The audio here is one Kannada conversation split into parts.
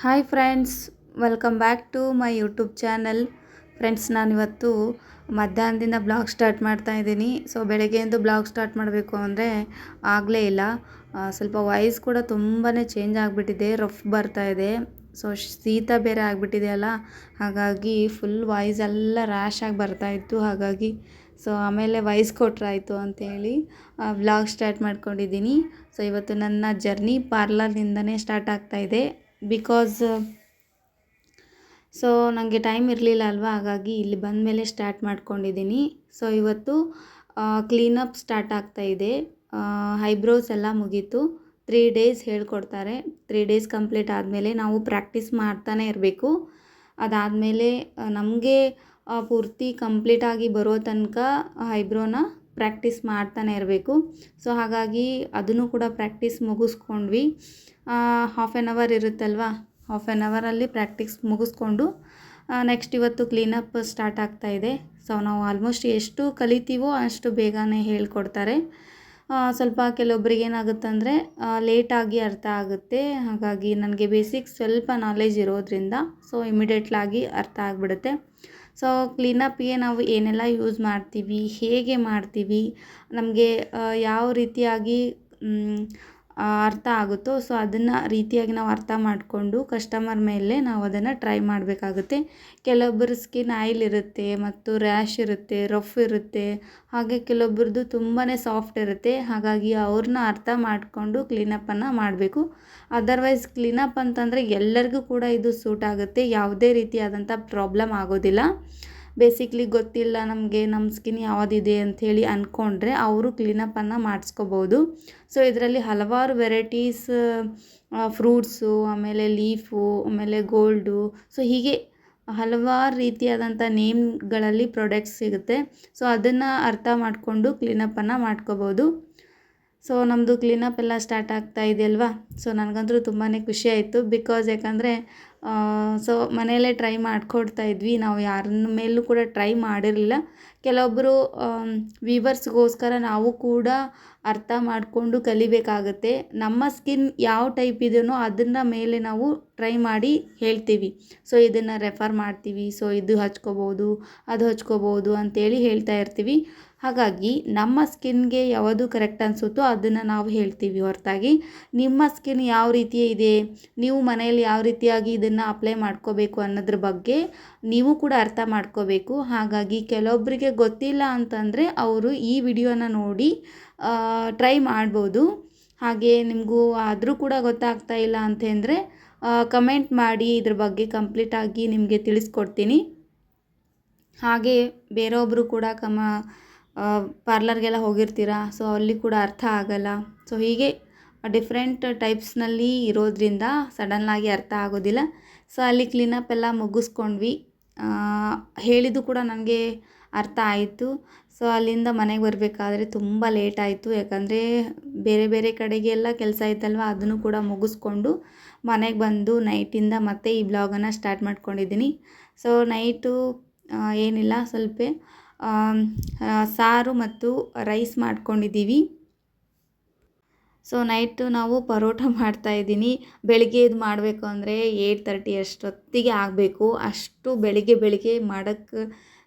Hi friends welcome back to my YouTube channel friends ನಾನಿವತ್ತು ಮಧ್ಯಾಹ್ನದಿಂದ ಬ್ಲಾಗ್ ಸ್ಟಾರ್ಟ್ ಮಾಡ್ತಾ ಇದ್ದೀನಿ. ಸೊ ಬೆಳಗ್ಗೆಯಿಂದ ಬ್ಲಾಗ್ ಸ್ಟಾರ್ಟ್ ಮಾಡಬೇಕು ಅಂದರೆ ಆಗಲೇ ಇಲ್ಲ. ಸ್ವಲ್ಪ ವಾಯ್ಸ್ ಕೂಡ ತುಂಬಾ ಚೇಂಜ್ ಆಗಿಬಿಟ್ಟಿದೆ ರಫ್ ಬರ್ತಾ ಇದೆ. ಸೊ ಶೀತ ಬೇರೆ ಆಗಿಬಿಟ್ಟಿದೆಯಲ್ಲ ಹಾಗಾಗಿ ಫುಲ್ ವಾಯ್ಸ್ ಎಲ್ಲ ರ್ಯಾಶ್ ಆಗಿ ಬರ್ತಾ ಇತ್ತು. ಹಾಗಾಗಿ ಸೊ ಆಮೇಲೆ ವಾಯ್ಸ್ ಕೊಟ್ರಾಯಿತು ಅಂಥೇಳಿ ಬ್ಲಾಗ್ ಸ್ಟಾರ್ಟ್ ಮಾಡ್ಕೊಂಡಿದ್ದೀನಿ. ಸೊ ಇವತ್ತು ನನ್ನ ಜರ್ನಿ ಪಾರ್ಲರ್ನಿಂದನೇ ಸ್ಟಾರ್ಟ್ ಆಗ್ತಾ ಇದೆ. ಬಿಕಾಸ್ ಸೊ ನನಗೆ ಟೈಮ್ ಇರಲಿಲ್ಲ ಅಲ್ವಾ? ಹಾಗಾಗಿ ಇಲ್ಲಿ ಬಂದ ಮೇಲೆ ಸ್ಟಾರ್ಟ್ ಮಾಡ್ಕೊಂಡಿದ್ದೀನಿ ಸೊ ಇವತ್ತು ಕ್ಲೀನಪ್ ಸ್ಟಾರ್ಟ್ ಆಗ್ತಾ ಇದೆ. ಐಬ್ರೋಸ್ ಎಲ್ಲ ಮುಗೀತು. ತ್ರೀ ಡೇಸ್ ಹೇಳ್ಕೊಡ್ತಾರೆ. ತ್ರೀ ಡೇಸ್ ಕಂಪ್ಲೀಟ್ ಆದಮೇಲೆ ನಾವು ಪ್ರಾಕ್ಟೀಸ್ ಮಾಡ್ತಾನೆ ಇರಬೇಕು. ಅದಾದಮೇಲೆ, ನಮಗೆ ಪೂರ್ತಿ ಕಂಪ್ಲೀಟಾಗಿ ಬರೋ ತನಕ ಐಬ್ರೋನ ಪ್ರಾಕ್ಟೀಸ್ ಮಾಡ್ತಾನೆ ಇರಬೇಕು. ಸೊ, ಹಾಗಾಗಿ ಅದನ್ನು ಕೂಡ ಪ್ರ್ಯಾಕ್ಟೀಸ್ ಮುಗಿಸ್ಕೊಂಡ್ವಿ. ಹಾಫ್ ಆ್ಯನ್ ಅವರ್ ಇರುತ್ತಲ್ವಾ? ಹಾಫ್ ಆ್ಯನ್ ಅವರಲ್ಲಿ ಪ್ರ್ಯಾಕ್ಟೀಸ್ ಮುಗಿಸ್ಕೊಂಡು ನೆಕ್ಸ್ಟ್ ಇವತ್ತು ಕ್ಲೀನಪ್ ಸ್ಟಾರ್ಟ್ ಆಗ್ತಾ ಇದೆ. ಸೊ, ನಾವು ಆಲ್ಮೋಸ್ಟ್ ಎಷ್ಟು ಕಲಿತೀವೋ ಅಷ್ಟು ಬೇಗನೆ ಹೇಳ್ಕೊಡ್ತಾರೆ. ಸ್ವಲ್ಪ ಕೆಲವೊಬ್ರಿಗೆ ಏನಾಗುತ್ತಂದರೆ ಲೇಟಾಗಿ ಅರ್ಥ ಆಗುತ್ತೆ. ಹಾಗಾಗಿ ನನಗೆ ಬೇಸಿಕ್ ಸ್ವಲ್ಪ ನಾಲೆಜ್ ಇರೋದ್ರಿಂದ ಸೊ ಇಮಿಡಿಯೇಟ್ಲಾಗಿ ಅರ್ಥ ಆಗಿಬಿಡುತ್ತೆ. ಸೊ ಕ್ಲೀನಪ್ಪಿಗೆ ನಾವು ಏನೆಲ್ಲ ಯೂಸ್ ಮಾಡ್ತೀವಿ ಹೇಗೆ ಮಾಡ್ತೀವಿ ನಮಗೆ ಯಾವ ರೀತಿಯಾಗಿ ಅರ್ಥ ಆಗುತ್ತೋ? ಸೊ ಅದನ್ನು ರೀತಿಯಾಗಿ ನಾವು ಅರ್ಥ ಮಾಡಿಕೊಂಡು ಕಸ್ಟಮರ್ ಮೇಲೆ ನಾವು ಅದನ್ನು ಟ್ರೈ ಮಾಡಬೇಕಾಗುತ್ತೆ. ಕೆಲವೊಬ್ಬರ ಸ್ಕಿನ್ ಆಯಿಲ್ ಇರುತ್ತೆ ಮತ್ತು ರ್ಯಾಶ್ ಇರುತ್ತೆ ರಫ್ ಇರುತ್ತೆ. ಹಾಗೆ ಕೆಲವೊಬ್ಬರದ್ದು ತುಂಬಾ ಸಾಫ್ಟ್ ಇರುತ್ತೆ. ಹಾಗಾಗಿ ಅವ್ರನ್ನ ಅರ್ಥ ಮಾಡಿಕೊಂಡು ಕ್ಲೀನಪ್ಪನ್ನು ಮಾಡಬೇಕು. ಅದರ್ವೈಸ್ ಕ್ಲೀನಪ್ ಅಂತಂದರೆ ಎಲ್ಲರಿಗೂ ಕೂಡ ಇದು ಸೂಟ್ ಆಗುತ್ತೆ. ಯಾವುದೇ ರೀತಿಯಾದಂಥ ಪ್ರಾಬ್ಲಮ್ ಆಗೋದಿಲ್ಲ. ಬೇಸಿಕ್ಲಿ ಗೊತ್ತಿಲ್ಲ ನಮಗೆ ನಮ್ಮ ಸ್ಕಿನ್ ಯಾವುದಿದೆ ಅಂಥೇಳಿ ಅಂದ್ಕೊಂಡ್ರೆ ಅವರು ಕ್ಲೀನಪ್ಪನ್ನು ಮಾಡಿಸ್ಕೋಬೋದು. ಸೊ ಇದರಲ್ಲಿ ಹಲವಾರು ವೆರೈಟೀಸ್ ಫ್ರೂಟ್ಸು ಆಮೇಲೆ ಲೀಫು ಆಮೇಲೆ ಗೋಲ್ಡು ಸೊ ಹೀಗೆ ಹಲವಾರು ರೀತಿಯಾದಂಥ ನೇಮ್ಗಳಲ್ಲಿ ಪ್ರಾಡಕ್ಟ್ಸ್ ಸಿಗುತ್ತೆ. ಸೊ ಅದನ್ನು ಅರ್ಥ ಮಾಡಿಕೊಂಡು ಕ್ಲೀನಪ್ಪನ್ನು ಮಾಡ್ಕೋಬೋದು. ಸೊ ನಮ್ಮದು ಕ್ಲೀನಪ್ ಎಲ್ಲ ಸ್ಟಾರ್ಟ್ ಆಗ್ತಾ ಇದೆಯಲ್ವಾ ಸೊ ನನಗಂತೂ ತುಂಬಾ ಖುಷಿ ಆಯಿತು. ಬಿಕಾಸ್ ಯಾಕಂದರೆ ಸೊ ಮನೆಯಲ್ಲೇ ಟ್ರೈ ಮಾಡ್ಕೊಡ್ತಾ ಇದ್ವಿ. ನಾವು ಯಾರ ಮೇಲೂ ಕೂಡ ಟ್ರೈ ಮಾಡಿರಲಿಲ್ಲ. ಕೆಲವೊಬ್ಬರು ವೀವರ್ಸ್ಗೋಸ್ಕರ ನಾವು ಕೂಡ ಅರ್ಥ ಮಾಡಿಕೊಂಡು ಕಲಿಬೇಕಾಗತ್ತೆ. ನಮ್ಮ ಸ್ಕಿನ್ ಯಾವ ಟೈಪ್ ಇದೆಯೋ ಅದನ್ನ ಮೇಲೆ ನಾವು ಟ್ರೈ ಮಾಡಿ ಹೇಳ್ತೀವಿ. ಸೊ ಇದನ್ನು ರೆಫರ್ ಮಾಡ್ತೀವಿ. ಸೊ ಇದು ಹಚ್ಕೋಬೋದು, ಅದು ಹಚ್ಕೋಬೋದು ಅಂತೇಳಿ ಹೇಳ್ತಾ ಇರ್ತೀವಿ. ಹಾಗಾಗಿ ನಮ್ಮ ಸ್ಕಿನ್ಗೆ ಯಾವುದು ಕರೆಕ್ಟ್ ಅನಿಸುತ್ತೋ ಅದನ್ನು ನಾವು ಹೇಳ್ತೀವಿ ಹೊರತಾಗಿ. ನಿಮ್ಮ ಸ್ಕಿನ್ ಯಾವ ರೀತಿ ಇದೆ, ನೀವು ಮನೆಯಲ್ಲಿ ಯಾವ ರೀತಿಯಾಗಿ ಇದನ್ನು ಅಪ್ಲೈ ಮಾಡ್ಕೋಬೇಕು ಅನ್ನೋದ್ರ ಬಗ್ಗೆ ನೀವು ಕೂಡ ಅರ್ಥ ಮಾಡ್ಕೋಬೇಕು. ಹಾಗಾಗಿ ಕೆಲವೊಬ್ಬರಿಗೆ ಗೊತ್ತಿಲ್ಲ ಅಂತಂದರೆ ಅವರು ಈ ವಿಡಿಯೋನ ನೋಡಿ ಟ್ರೈ ಮಾಡ್ಬೋದು. ಹಾಗೆ ನಿಮಗೂ ಆದರೂ ಕೂಡ ಗೊತ್ತಾಗ್ತಾ ಇಲ್ಲ ಅಂತಂದರೆ ಕಮೆಂಟ್ ಮಾಡಿ ಇದ್ರ ಬಗ್ಗೆ ಕಂಪ್ಲೀಟಾಗಿ ನಿಮಗೆ ತಿಳಿಸ್ಕೊಡ್ತೀನಿ. ಹಾಗೆ ಬೇರೊಬ್ಬರು ಕೂಡ ಕಮ ಪಾರ್ಲರ್ಗೆಲ್ಲ ಹೋಗಿರ್ತೀರ? ಸೊ ಅಲ್ಲಿ ಕೂಡ ಅರ್ಥ ಆಗಲ್ಲ. ಸೊ ಹೀಗೆ ಡಿಫ್ರೆಂಟ್ ಟೈಪ್ಸ್ನಲ್ಲಿ ಇರೋದ್ರಿಂದ ಸಡನ್ನಾಗಿ ಅರ್ಥ ಆಗೋದಿಲ್ಲ. ಸೊ ಅಲ್ಲಿ ಕ್ಲೀನಪ್ ಎಲ್ಲ ಮುಗಿಸ್ಕೊಂಡ್ವಿ. ಹೇಳಿದ್ದು ಕೂಡ ನನಗೆ ಅರ್ಥ ಆಯಿತು. ಸೊ ಅಲ್ಲಿಂದ ಮನೆಗೆ ಬರಬೇಕಾದ್ರೆ ತುಂಬ ಲೇಟ್ ಆಯಿತು. ಯಾಕಂದರೆ ಬೇರೆ ಬೇರೆ ಕಡೆಗೆಲ್ಲ ಕೆಲಸ ಇತ್ತಲ್ವ, ಅದನ್ನು ಕೂಡ ಮುಗಿಸ್ಕೊಂಡು ಮನೆಗೆ ಬಂದು ನೈಟಿಂದ ಮತ್ತೆ ಈ ಬ್ಲಾಗನ್ನು ಸ್ಟಾರ್ಟ್ ಮಾಡ್ಕೊಂಡಿದ್ದೀನಿ. ಸೊ ನೈಟು ಏನಿಲ್ಲ, ಸ್ವಲ್ಪ ಸಾರು ಮತ್ತು ರೈಸ್ ಮಾಡ್ಕೊಂಡಿದ್ದೀವಿ. ಸೊ, ನೈಟು ನಾವು ಪರೋಟ ಮಾಡ್ತಾ ಇದ್ದೀನಿ. ಬೆಳಿಗ್ಗೆ ಇದು ಮಾಡಬೇಕು ಅಂದರೆ ಏಯ್ಟ್ ತರ್ಟಿ ಅಷ್ಟೊತ್ತಿಗೆ ಆಗಬೇಕು. ಅಷ್ಟು ಬೆಳಿಗ್ಗೆ ಬೆಳಿಗ್ಗೆ ಮಾಡೋಕ್ಕೆ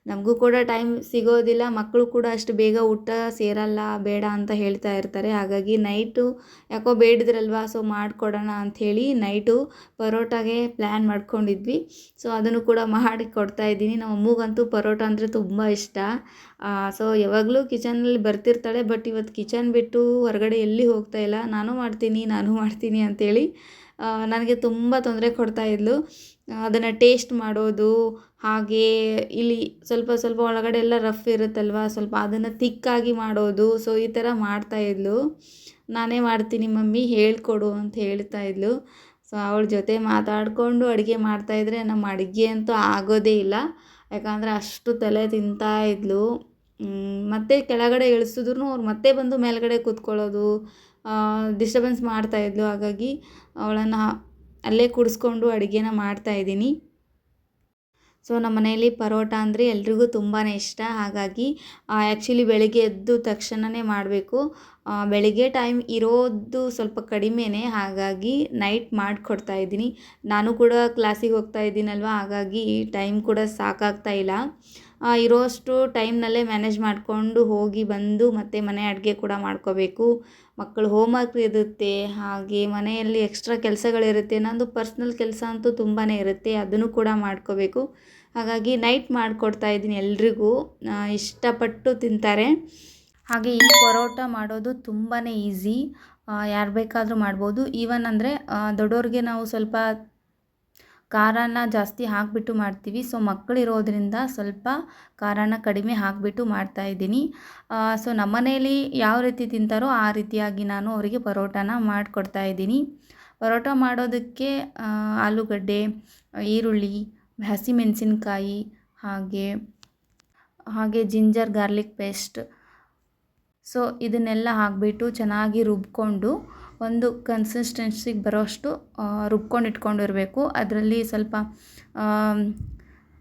ನಮಗೂ ಕೂಡ ಟೈಮ್ ಸಿಗೋದಿಲ್ಲ ಮಕ್ಕಳು ಕೂಡ ಅಷ್ಟು ಬೇಗ ಊಟ ಸೇರಲ್ಲ, ಬೇಡ ಅಂತ ಹೇಳ್ತಾ ಇರ್ತಾರೆ. ಹಾಗಾಗಿ ನೈಟು ಯಾಕೋ ಬೇಡಿದ್ರಲ್ವಾ ಸೊ ಮಾಡಿಕೊಡೋಣ ಅಂಥೇಳಿ ನೈಟು ಪರೋಟಾಗೆ ಪ್ಲ್ಯಾನ್ ಮಾಡ್ಕೊಂಡಿದ್ವಿ. ಸೊ ಅದನ್ನು ಕೂಡ ಮಾಡಿ ಕೊಡ್ತಾ ಇದ್ದೀನಿ. ನಮ್ಮ ಅಮ್ಮಗಂತೂ ಪರೋಟ ಅಂದರೆ ತುಂಬ ಇಷ್ಟ. ಸೊ ಯಾವಾಗಲೂ ಕಿಚನಲ್ಲಿ ಬರ್ತಿರ್ತಾಳೆ ಬಟ್ ಇವತ್ತು ಕಿಚನ್ ಬಿಟ್ಟು ಹೊರಗಡೆ ಎಲ್ಲಿ ಹೋಗ್ತಾ ಇಲ್ಲ. ನಾನು ಮಾಡ್ತೀನಿ ನಾನು ಮಾಡ್ತೀನಿ ಅಂಥೇಳಿ ನನಗೆ ತುಂಬ ತೊಂದರೆ ಕೊಡ್ತಾ ಇದ್ಲು. ಅದನ್ನು ಟೇಸ್ಟ್ ಮಾಡೋದು, ಹಾಗೆ ಇಲ್ಲಿ ಸ್ವಲ್ಪ ಸ್ವಲ್ಪ ಒಳಗಡೆ ಎಲ್ಲ ರಫ್ ಇರುತ್ತಲ್ವ, ಸ್ವಲ್ಪ ಅದನ್ನು ತಿಕ್ಕಾಗಿ ಮಾಡೋದು ಸೊ ಈ ಥರ ಮಾಡ್ತಾ ಇದ್ಲು. ನಾನೇ ಮಾಡ್ತೀನಿ ಮಮ್ಮಿ, ಹೇಳಿಕೊಡು ಅಂತ ಹೇಳ್ತಾ ಇದ್ಲು. ಸೊ ಅವಳ ಜೊತೆ ಮಾತಾಡಿಕೊಂಡು ಅಡುಗೆ ಮಾಡ್ತಾಯಿದ್ರೆ ನಮ್ಮ ಅಡುಗೆ ಅಂತೂ ಆಗೋದೇ ಇಲ್ಲ. ಯಾಕಂದರೆ ಅಷ್ಟು ತಲೆ ತಿಂತಾ ಇದ್ಲು. ಮತ್ತೆ ಕೆಳಗಡೆ ಇಳಿಸಿದ್ರು ಅವ್ರು ಮತ್ತೆ ಬಂದು ಮೇಲ್ಗಡೆ ಕೂತ್ಕೊಳ್ಳೋದು ಡಿಸ್ಟರ್ಬೆನ್ಸ್ ಮಾಡ್ತಾಯಿದ್ಲು ಹಾಗಾಗಿ ಅವಳನ್ನು ಅಲ್ಲೇ ಕುಡಿಸ್ಕೊಂಡು ಅಡುಗೆನ ಮಾಡ್ತಾಯಿದ್ದೀನಿ ಸೊ, ನಮ್ಮ ಮನೆಯಲ್ಲಿ ಪರೋಟ ಅಂದರೆ ಎಲ್ರಿಗೂ ತುಂಬಾ ಇಷ್ಟ. ಹಾಗಾಗಿ ಆ್ಯಕ್ಚುಲಿ ಬೆಳಿಗ್ಗೆ ಎದ್ದು ತಕ್ಷಣವೇ ಮಾಡಬೇಕು. ಬೆಳಿಗ್ಗೆ ಟೈಮ್ ಇರೋದು ಸ್ವಲ್ಪ ಕಡಿಮೆನೇ. ಹಾಗಾಗಿ ನೈಟ್ ಮಾಡಿಕೊಡ್ತಾ ಇದ್ದೀನಿ. ನಾನು ಕೂಡ ಕ್ಲಾಸಿಗೆ ಹೋಗ್ತಾ ಇದ್ದೀನಲ್ವ? ಹಾಗಾಗಿ ಟೈಮ್ ಕೂಡ ಸಾಕಾಗ್ತಾ ಇಲ್ಲ. ಇರೋಷ್ಟು ಟೈಮ್ನಲ್ಲೇ ಮ್ಯಾನೇಜ್ ಮಾಡಿಕೊಂಡು ಹೋಗಿ ಬಂದು ಮತ್ತೆ ಮನೆ ಅಡುಗೆ ಕೂಡ ಮಾಡ್ಕೋಬೇಕು. ಮಕ್ಕಳು ಹೋಮ್ವರ್ಕ್ ಇರುತ್ತೆ, ಹಾಗೆ ಮನೆಯಲ್ಲಿ ಎಕ್ಸ್ಟ್ರಾ ಕೆಲಸಗಳಿರುತ್ತೆ. ನನ್ನದು ಪರ್ಸ್ನಲ್ ಕೆಲಸ ಅಂತೂ ತುಂಬಾ ಇರುತ್ತೆ, ಅದನ್ನು ಕೂಡ ಮಾಡ್ಕೋಬೇಕು. ಹಾಗಾಗಿ ನೈಟ್ ಮಾಡಿಕೊಡ್ತಾ ಇದ್ದೀನಿ ಎಲ್ರಿಗೂ. ಇಷ್ಟಪಟ್ಟು ತಿಂತಾರೆ. ಹಾಗೆ ಈ ಪರೋಟ ಮಾಡೋದು ತುಂಬಾ ಈಸಿ. ಯಾರು ಬೇಕಾದರೂ ಮಾಡ್ಬೋದು. ಈವನ್ ಅಂದರೆ ದೊಡ್ಡವ್ರಿಗೆ ನಾವು ಸ್ವಲ್ಪ ಖಾರನ ಜಾಸ್ತಿ ಹಾಕಿಬಿಟ್ಟು ಮಾಡ್ತೀವಿ. ಸೊ ಮಕ್ಕಳಿರೋದ್ರಿಂದ ಸ್ವಲ್ಪ ಖಾರನ ಕಡಿಮೆ ಹಾಕಿಬಿಟ್ಟು ಮಾಡ್ತಾಯಿದ್ದೀನಿ ಸೊ ನಮ್ಮನೇಲಿ ಯಾವ ರೀತಿ ತಿಂತಾರೋ ಆ ರೀತಿಯಾಗಿ ನಾನು ಅವರಿಗೆ ಪರೋಟಾನ ಮಾಡಿಕೊಡ್ತಾ ಇದ್ದೀನಿ. ಪರೋಟ ಮಾಡೋದಕ್ಕೆ ಆಲೂಗಡ್ಡೆ, ಈರುಳ್ಳಿ, ಹಸಿಮೆಣಸಿನ್ಕಾಯಿ, ಹಾಗೆ ಹಾಗೆ ಜಿಂಜರ್, ಗಾರ್ಲಿಕ್ ಪೇಸ್ಟ್. ಸೊ ಇದನ್ನೆಲ್ಲ ಹಾಕಿಬಿಟ್ಟು ಚೆನ್ನಾಗಿ ರುಬ್ಕೊಂಡು ಒಂದು ಕನ್ಸಿಸ್ಟೆನ್ಸಿಗೆ ಬರೋಷ್ಟು ರುಬ್ಕೊಂಡು ಇಟ್ಕೊಂಡಿರಬೇಕು. ಅದರಲ್ಲಿ ಸ್ವಲ್ಪ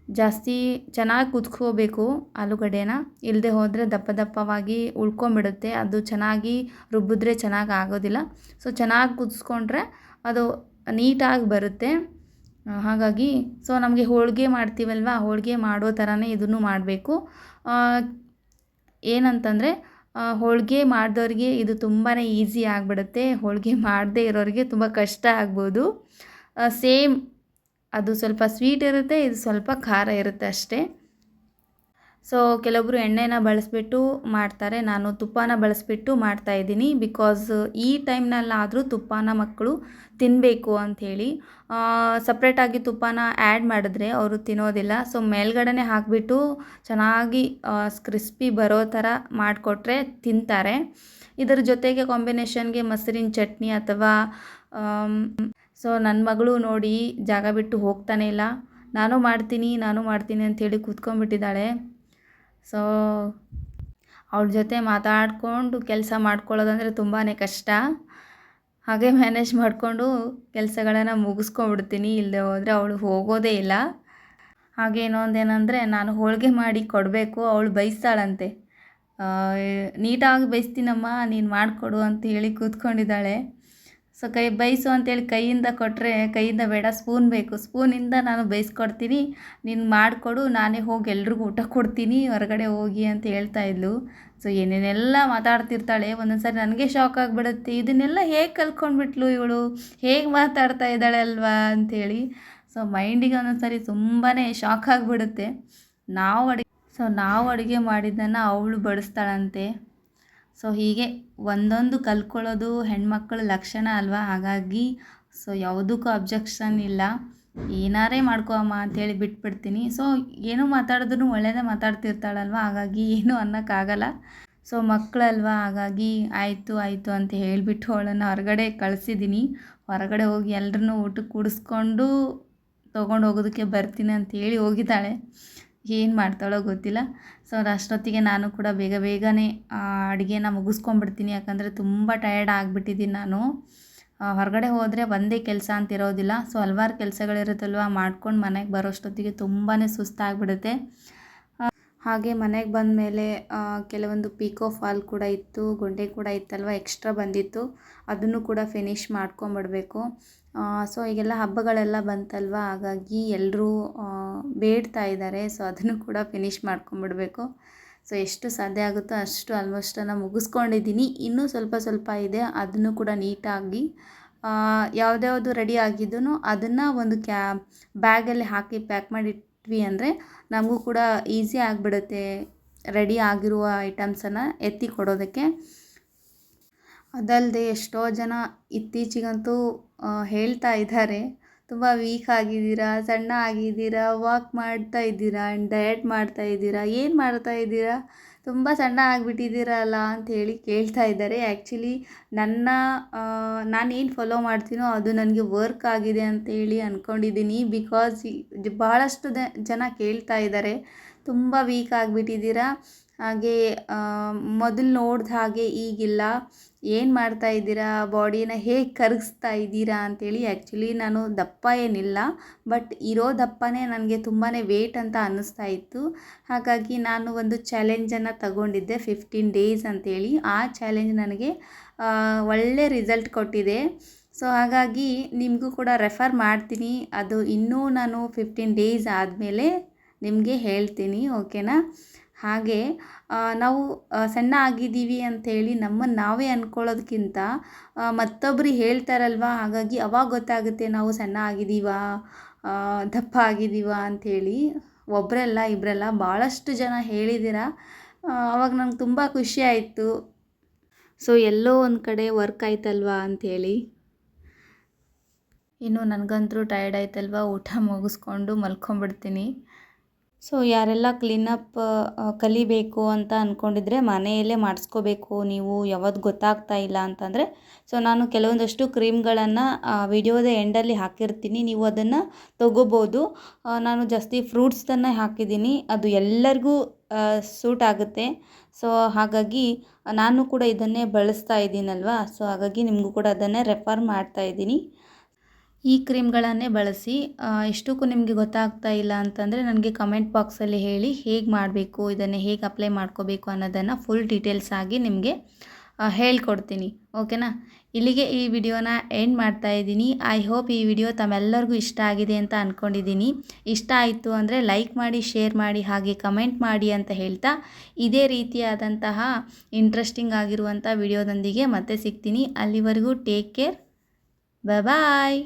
ಜಾಸ್ತಿ ಚೆನ್ನಾಗಿ ಕುದ್ಕೋಬೇಕು ಆಲೂಗಡ್ಡೆನ. ಇಲ್ಲದೆ ಹೋದರೆ ದಪ್ಪ ದಪ್ಪವಾಗಿ ಉಳ್ಕೊಂಬಿಡುತ್ತೆ ಅದು ಚೆನ್ನಾಗಿ ರುಬ್ಬಿದ್ರೆ ಚೆನ್ನಾಗಿ ಆಗೋದಿಲ್ಲ. ಸೊ ಚೆನ್ನಾಗಿ ಕುದಿಸ್ಕೊಂಡ್ರೆ ಅದು ನೀಟಾಗಿ ಬರುತ್ತೆ. ಹಾಗಾಗಿ ಸೊ ನಮಗೆ ಹೋಳಿಗೆ ಮಾಡ್ತೀವಲ್ವ? ಹೋಳಿಗೆ ಮಾಡೋ ಥರನೇ ಇದನ್ನು ಮಾಡಬೇಕು. ಏನಂತಂದರೆ ಹೋಳಿಗೆ ಮಾಡಿದವ್ರಿಗೆ ಇದು ತುಂಬಾ ಈಸಿ ಆಗಿಬಿಡುತ್ತೆ. ಹೋಳಿಗೆ ಮಾಡದೇ ಇರೋರಿಗೆ ತುಂಬ ಕಷ್ಟ ಆಗ್ಬೋದು. ಸೇಮ್ ಅದು ಸ್ವಲ್ಪ ಸ್ವೀಟ್ ಇರುತ್ತೆ, ಇದು ಸ್ವಲ್ಪ ಖಾರ ಇರುತ್ತೆ ಅಷ್ಟೇ. ಸೊ ಕೆಲವೊಬ್ಬರು ಎಣ್ಣೆನ ಬಳಸಿಬಿಟ್ಟು ಮಾಡ್ತಾರೆ. ನಾನು ತುಪ್ಪನ ಬಳಸಿಬಿಟ್ಟು ಮಾಡ್ತಾಯಿದ್ದೀನಿ ಬಿಕಾಸ್ ಈ ಟೈಮ್ನಲ್ಲಾದರೂ ತುಪ್ಪನ ಮಕ್ಕಳು ತಿನ್ನಬೇಕು ಅಂಥೇಳಿ ಸಪ್ರೇಟಾಗಿ ತುಪ್ಪನ ಆ್ಯಡ್ ಮಾಡಿದ್ರೆ ಅವರು ತಿನ್ನೋದಿಲ್ಲ. ಸೊ ಮೇಲ್ಗಡೆನೇ ಹಾಕಿಬಿಟ್ಟು ಚೆನ್ನಾಗಿ ಕ್ರಿಸ್ಪಿ ಬರೋ ಥರ ಮಾಡಿಕೊಟ್ರೆ ತಿಂತಾರೆ. ಇದರ ಜೊತೆಗೆ ಕಾಂಬಿನೇಷನ್ಗೆ ಮೊಸರಿನ ಚಟ್ನಿ ಅಥವಾ ಸೊ ನನ್ನ ಮಗಳು ನೋಡಿ ಜಾಗ ಬಿಟ್ಟು ಹೋಗ್ತಾನೆ ಇಲ್ಲ. ನಾನು ಮಾಡ್ತೀನಿ ನಾನು ಮಾಡ್ತೀನಿ ಅಂಥೇಳಿ ಕೂತ್ಕೊಂಡ್ಬಿಟ್ಟಿದ್ದಾಳೆ. ಸೊ ಅವಳ ಜೊತೆ ಮಾತಾಡಿಕೊಂಡು ಕೆಲಸ ಮಾಡ್ಕೊಳ್ಳೋದಂದರೆ ತುಂಬಾ ಕಷ್ಟ. ಹಾಗೆ ಮ್ಯಾನೇಜ್ ಮಾಡಿಕೊಂಡು ಕೆಲಸಗಳನ್ನು ಮುಗಿಸ್ಕೊಂಡ್ಬಿಡ್ತೀನಿ. ಇಲ್ಲದೆ ಹೋದರೆ ಅವಳು ಹೋಗೋದೇ ಇಲ್ಲ. ಹಾಗೆ ಇನ್ನೊಂದೇನೆಂದರೆ ನಾನು ಹೋಳಿಗೆ ಮಾಡಿ ಕೊಡಬೇಕು. ಅವಳು ಬೈಸ್ತಾಳಂತೆ. ನೀಟಾಗಿ ಬೈಸ್ತೀನಮ್ಮ, ನೀನು ಮಾಡಿಕೊಡು ಅಂತ ಹೇಳಿ ಕೂತ್ಕೊಂಡಿದ್ದಾಳೆ. ಸೊ ಕೈ ಬೈಸು ಅಂತೇಳಿ ಕೈಯಿಂದ ಕೊಟ್ಟರೆ ಕೈಯಿಂದ ಬೇಡ, ಸ್ಪೂನ್ ಬೇಕು. ಸ್ಪೂನಿಂದ ನಾನು ಬೇಯಿಸ್ಕೊಡ್ತೀನಿ ನೀನು ಮಾಡಿಕೊಡು, ನಾನೇ ಹೋಗಿ ಎಲ್ರಿಗೂ ಊಟ ಕೊಡ್ತೀನಿ, ಹೊರಗಡೆ ಹೋಗಿ ಅಂತ ಹೇಳ್ತಾ ಇದ್ಲು. ಸೊ ಏನೇನೆಲ್ಲ ಮಾತಾಡ್ತಿರ್ತಾಳೆ ಒಂದೊಂದು ಸಾರಿ ನನಗೆ ಶಾಕ್ ಆಗಿಬಿಡುತ್ತೆ. ಇದನ್ನೆಲ್ಲ ಹೇಗೆ ಕಲ್ತ್ಕೊಂಡ್ಬಿಟ್ಲು ಇವಳು? ಹೇಗೆ ಮಾತಾಡ್ತಾ ಇದ್ದಾಳೆ ಅಲ್ವಾ ಅಂಥೇಳಿ ಸೊ ಮೈಂಡಿಗೆ ಒಂದೊಂದು ಸಾರಿ ತುಂಬಾ ಶಾಕ್ ಆಗಿಬಿಡುತ್ತೆ. ನಾವು ಅಡುಗೆ, ಸೊ ನಾವು ಅಡುಗೆ ಮಾಡಿದ್ದನ್ನು ಅವಳು ಬಡಿಸ್ತಾಳಂತೆ. ಸೊ ಹೀಗೆ ಒಂದೊಂದು ಕಲ್ತ್ಕೊಳ್ಳೋದು ಹೆಣ್ಮಕ್ಳ ಲಕ್ಷಣ ಅಲ್ವಾ? ಹಾಗಾಗಿ ಸೊ ಯಾವುದಕ್ಕೂ ಅಬ್ಜೆಕ್ಷನ್ ಇಲ್ಲ. ಏನಾರೇ ಮಾಡ್ಕೊ ಅಮ್ಮ ಅಂಥೇಳಿ ಬಿಟ್ಬಿಡ್ತೀನಿ. ಸೊ ಏನೂ ಮಾತಾಡಿದ್ರು ಒಳ್ಳೆಯದೇ ಮಾತಾಡ್ತಿರ್ತಾಳಲ್ವ? ಹಾಗಾಗಿ ಏನೂ ಅನ್ನೋಕ್ಕಾಗಲ್ಲ. ಸೊ ಮಕ್ಕಳಲ್ವ? ಹಾಗಾಗಿ ಆಯಿತು ಆಯಿತು ಅಂತ ಹೇಳಿಬಿಟ್ಟು ಅವಳನ್ನು ಹೊರಗಡೆ ಕಳಿಸಿದ್ದೀನಿ. ಹೊರಗಡೆ ಹೋಗಿ ಎಲ್ರನ್ನೂ ಊಟಕ್ಕೆ ಕೂಡಿಸ್ಕೊಂಡು ತೊಗೊಂಡು ಹೋಗೋದಕ್ಕೆ ಬರ್ತೀನಿ ಅಂತ ಹೇಳಿ ಹೋಗಿದ್ದಾಳೆ. ಏನು ಮಾಡ್ತಾಳೋ ಗೊತ್ತಿಲ್ಲ. ಸೊ ಅಷ್ಟೊತ್ತಿಗೆ ನಾನು ಕೂಡ ಬೇಗ ಬೇಗನೆ ಅಡುಗೆನ ಮುಗಿಸ್ಕೊಂಡ್ಬಿಡ್ತೀನಿ. ಯಾಕಂದರೆ ತುಂಬ ಟಯರ್ಡ್ ಆಗಿಬಿಟ್ಟಿದ್ದೀನಿ ನಾನು. ಹೊರಗಡೆ ಹೋದರೆ ಒಂದೇ ಕೆಲಸ ಅಂತ ಇರೋದಿಲ್ಲ. ಸೊ ಹಲ್ವಾರು ಕೆಲಸಗಳಿರುತ್ತಲ್ವ, ಮಾಡ್ಕೊಂಡು ಮನೆಗೆ ಬರೋಷ್ಟೊತ್ತಿಗೆ ತುಂಬಾ ಸುಸ್ತಾಗಿಬಿಡುತ್ತೆ ಹಾಗೆ ಮನೆಗೆ ಬಂದ ಮೇಲೆ ಕೆಲವೊಂದು ಪೀಕೋ ಫಾಲ್ ಕೂಡ ಇತ್ತು, ಗೊಂಡೆ ಕೂಡ ಇತ್ತಲ್ವ ಎಕ್ಸ್ಟ್ರಾ ಬಂದಿತ್ತು. ಅದನ್ನು ಕೂಡ ಫಿನಿಶ್ ಮಾಡ್ಕೊಂಬಿಡಬೇಕು ಸೊ ಈಗೆಲ್ಲ ಹಬ್ಬಗಳೆಲ್ಲ ಬಂತಲ್ವ? ಹಾಗಾಗಿ ಎಲ್ಲರೂ ಬೇಡ್ತಾ ಇದ್ದಾರೆ. ಸೊ ಅದನ್ನು ಕೂಡ ಫಿನಿಷ್ ಮಾಡ್ಕೊಂಬಿಡಬೇಕು ಸೊ ಎಷ್ಟು ಸಾಧ್ಯ ಆಗುತ್ತೋ ಅಷ್ಟು ಆಲ್ಮೋಸ್ಟನ್ನು ಮುಗಿಸ್ಕೊಂಡಿದ್ದೀನಿ. ಇನ್ನೂ ಸ್ವಲ್ಪ ಸ್ವಲ್ಪ ಇದೆ. ಅದನ್ನು ಕೂಡ ನೀಟಾಗಿ ಯಾವುದ್ಯಾವುದು ರೆಡಿ ಆಗಿದ್ದೂ ಅದನ್ನು ಒಂದು ಕ್ಯಾ, ಬ್ಯಾಗಲ್ಲಿ ಹಾಕಿ ಪ್ಯಾಕ್ ಮಾಡಿಟ್ವಿ ಅಂದರೆ ನಮಗೂ ಕೂಡ ಈಸಿ ಆಗಿಬಿಡುತ್ತೆ. ರೆಡಿ ಆಗಿರುವ ಐಟಮ್ಸನ್ನು ಎತ್ತಿ ಕೊಡೋದಕ್ಕೆ. ಅದಲ್ಲದೆ ಎಷ್ಟೋ ಜನ ಇತ್ತೀಚಿಗಂತೂ ಹೇಳ್ತಾ ಇದ್ದಾರೆ. ತುಂಬ ವೀಕ್ ಆಗಿದ್ದೀರಾ, ಸಣ್ಣ ಆಗಿದ್ದೀರಾ ವಾಕ್ ಮಾಡ್ತಾ ಇದ್ದೀರಾ ಆ್ಯಂಡ್ ಡಯಟ್ ಮಾಡ್ತಾ ಇದ್ದೀರಾ, ಏನು ಮಾಡ್ತಾ ಇದ್ದೀರಾ? ತುಂಬ ಸಣ್ಣ ಆಗಿಬಿಟ್ಟಿದ್ದೀರಲ್ಲ ಅಂತ ಹೇಳಿ ಕೇಳ್ತಾ ಇದ್ದಾರೆ. ಆ್ಯಕ್ಚುಲಿ ನನ್ನ ನಾನೇನು ಫಾಲೋ ಮಾಡ್ತೀನೋ ಅದು ನನಗೆ ವರ್ಕ್ ಆಗಿದೆ ಅಂತ ಹೇಳಿ ಅಂದ್ಕೊಂಡಿದ್ದೀನಿ ಬಿಕಾಸ್ ಭಾಳಷ್ಟು ಜನ ಕೇಳ್ತಾ ಇದ್ದಾರೆ. ತುಂಬ ವೀಕ್ ಆಗಿಬಿಟ್ಟಿದ್ದೀರಾ. ಹಾಗೆ ಮೊದಲು ನೋಡಿದ ಹಾಗೆ ಈಗಿಲ್ಲ. ಏನು ಮಾಡ್ತಾ ಇದ್ದೀರಾ? ಬಾಡಿನ ಹೇಗೆ ಕರಗಿಸ್ತಾ ಇದ್ದೀರಾ ಅಂತೇಳಿ ಆ್ಯಕ್ಚುಲಿ ನಾನು ದಪ್ಪ ಏನಿಲ್ಲ ಬಟ್ ಇರೋ ದಪ್ಪನೇ ನನಗೆ ತುಂಬಾ ವೇಟ್ ಅಂತ ಅನ್ನಿಸ್ತಾ ಇತ್ತು. ಹಾಗಾಗಿ ನಾನು ಒಂದು ಚಾಲೆಂಜನ್ನು ತಗೊಂಡಿದ್ದೆ ಫಿಫ್ಟೀನ್ ಡೇಸ್ ಅಂತೇಳಿ. ಆ ಚಾಲೆಂಜ್ ನನಗೆ ಒಳ್ಳೆ ರಿಸಲ್ಟ್ ಕೊಟ್ಟಿದೆ. ಸೊ ಹಾಗಾಗಿ ನಿಮಗೂ ಕೂಡ ರೆಫರ್ ಮಾಡ್ತೀನಿ. ಅದು ಇನ್ನೂ ನಾನು ಫಿಫ್ಟೀನ್ ಡೇಸ್ ಆದಮೇಲೆ ನಿಮಗೆ ಹೇಳ್ತೀನಿ ಓಕೆನಾ ಹಾಗೆ ನಾವು ಸಣ್ಣ ಆಗಿದ್ದೀವಿ ಅಂಥೇಳಿ ನಮ್ಮನ್ನು ನಾವೇ ಅಂದ್ಕೊಳ್ಳೋದಕ್ಕಿಂತ ಮತ್ತೊಬ್ಬರು ಹೇಳ್ತಾರಲ್ವಾ, ಹಾಗಾಗಿ ಅವಾಗ ಗೊತ್ತಾಗುತ್ತೆ ನಾವು ಸಣ್ಣ ಆಗಿದ್ದೀವಾ ದಪ್ಪ ಆಗಿದ್ದೀವಾ ಅಂಥೇಳಿ ಒಬ್ಬರಲ್ಲ ಇಬ್ಬರಲ್ಲ ಭಾಳಷ್ಟು ಜನ ಹೇಳಿದ್ದೀರ. ಅವಾಗ ನಂಗೆ ತುಂಬ ಖುಷಿ ಆಯಿತು. ಸೊ ಎಲ್ಲೋ ಒಂದು ಕಡೆ ವರ್ಕ್ ಆಯ್ತಲ್ವಾ ಅಂಥೇಳಿ. ಇನ್ನು ನನಗಂತೂ ಟಯರ್ಡ್ ಆಯ್ತಲ್ವ, ಊಟ ಮುಗಿಸ್ಕೊಂಡು ಮಲ್ಕೊಂಬಿಡ್ತೀನಿ. ಸೊ ಯಾರೆಲ್ಲ ಕ್ಲೀನಪ್ ಕಲಿಬೇಕು ಅಂತ ಅಂದ್ಕೊಂಡಿದ್ರೆ ಮನೆಯಲ್ಲೇ ಮಾಡಿಸ್ಕೋಬೇಕು. ನೀವು ಯಾವತ್ತು ಗೊತ್ತಾಗ್ತಾ ಇಲ್ಲ ಅಂತಂದರೆ ಸೊ ನಾನು ಕೆಲವೊಂದಷ್ಟು ಕ್ರೀಮ್ಗಳನ್ನು ವಿಡಿಯೋದ ಎಂಡಲ್ಲಿ ಹಾಕಿರ್ತೀನಿ. ನೀವು ಅದನ್ನು ತೊಗೋಬೋದು. ನಾನು ಜಾಸ್ತಿ ಫ್ರೂಟ್ಸ್ದನ್ನು ಹಾಕಿದ್ದೀನಿ. ಅದು ಎಲ್ಲರಿಗೂ ಸೂಟ್ ಆಗುತ್ತೆ. ಸೊ ಹಾಗಾಗಿ ನಾನು ಕೂಡ ಇದನ್ನೇ ಬಳಸ್ತಾ ಇದ್ದೀನಲ್ವಾ? ಸೊ ಹಾಗಾಗಿ ನಿಮಗೂ ಕೂಡ ಅದನ್ನೇ ರೆಫರ್ ಮಾಡ್ತಾ ಇದ್ದೀನಿ. ಈ ಕ್ರೀಮ್ಗಳನ್ನೇ ಬಳಸಿ ಎಷ್ಟಕ್ಕೂ ನಿಮಗೆ ಗೊತ್ತಾಗ್ತಾ ಇಲ್ಲ ಅಂತಂದರೆ ನನಗೆ ಕಮೆಂಟ್ ಬಾಕ್ಸಲ್ಲಿ ಹೇಳಿ ಹೇಗೆ ಮಾಡಬೇಕು, ಇದನ್ನು ಹೇಗೆ ಅಪ್ಲೈ ಮಾಡ್ಕೋಬೇಕು ಅನ್ನೋದನ್ನು ಫುಲ್ ಡೀಟೇಲ್ಸ್ ಆಗಿ ನಿಮಗೆ ಹೇಳ್ಕೊಡ್ತೀನಿ. ಓಕೆನಾ ಇಲ್ಲಿಗೆ ಈ ವಿಡಿಯೋನ ಎಂಡ್ ಮಾಡ್ತಾ ಇದ್ದೀನಿ. ಐ ಹೋಪ್ ಈ ವಿಡಿಯೋ ತಮ್ಮೆಲ್ಲರಿಗೂ ಇಷ್ಟ ಆಗಿದೆ ಅಂತ ಅಂದ್ಕೊಂಡಿದ್ದೀನಿ ಇಷ್ಟ ಆಯಿತು ಅಂದರೆ ಲೈಕ್ ಮಾಡಿ ಶೇರ್ ಮಾಡಿ, ಹಾಗೆ ಕಮೆಂಟ್ ಮಾಡಿ ಅಂತ ಹೇಳ್ತಾ ಇದೇ ರೀತಿಯಾದಂತಹ ಇಂಟ್ರೆಸ್ಟಿಂಗ್ ಆಗಿರುವಂಥ ವಿಡಿಯೋದೊಂದಿಗೆ ಮತ್ತೆ ಸಿಗ್ತೀನಿ. ಅಲ್ಲಿವರೆಗೂ ಟೇಕ್ ಕೇರ್ ಬಾಯ್